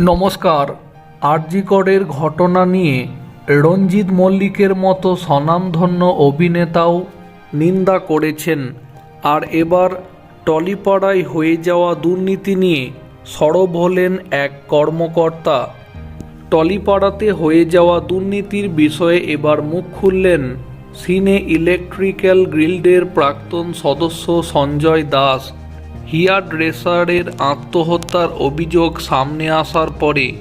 নমস্কার। আরজিকরের ঘটনা নিয়ে রঞ্জিত মল্লিকের মতো স্বনামধন্য অভিনেতাও নিন্দা করেছেন। আর এবার টলিপাড়ায় হয়ে যাওয়া দুর্নীতি নিয়ে সরব হলেন এক কর্মকর্তা। টলিপাড়াতে হয়ে যাওয়া দুর্নীতির বিষয়ে এবার মুখ খুললেন সিনে ইলেকট্রিক্যাল গ্রিল্ডের প্রাক্তন সদস্য সঞ্জয় দাস। হিয়ার ড্রেসারের আত্মহত্যার অভিযোগ সামনে আসার পরে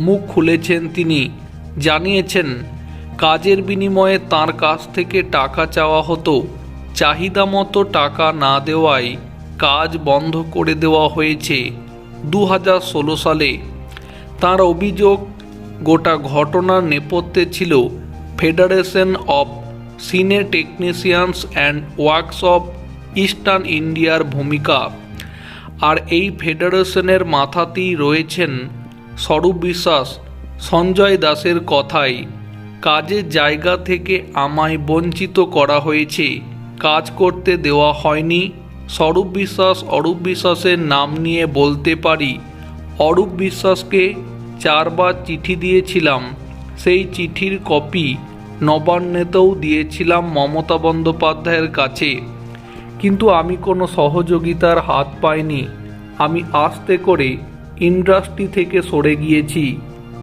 মুখ খুলেছেন তিনি। জানিয়েছেন, কাজের বিনিময়ে তার কাছ থেকে টাকা চাওয়া হতো। চাহিদা মতো টাকা না দেওয়ায় কাজ বন্ধ করে দেওয়া হয়েছে দু হাজার ষোলো সালে। তার অভিযোগ, গোটা ঘটনার নেপথ্যে ছিল Federation of Cine Technicians and Workshop Eastern ইন্ডিয়ার ভূমিকা। আর এই ফেডারেশনের মাথাতেই রয়েছেন স্বরূপ বিশ্বাস, সঞ্জয় দাসের কথাই। কাজের জায়গা থেকে আমায় বঞ্চিত করা হয়েছে। কাজ করতে দেওয়া হয়নি। স্বরূপ বিশ্বাস, অরূপ বিশ্বাসের নাম নিয়ে বলতে পারি, অরূপ বিশ্বাসকে চারবার চিঠি দিয়েছিলাম। সেই চিঠির কপি নবান্নেতেও দিয়েছিলাম মমতা বন্দ্যোপাধ্যায়ের কাছে। কিন্তু আমি কোনো সহযোগিতার হাত পাইনি। আমি আস্তে করে ইন্ডাস্ট্রি থেকে সরে গিয়েছি।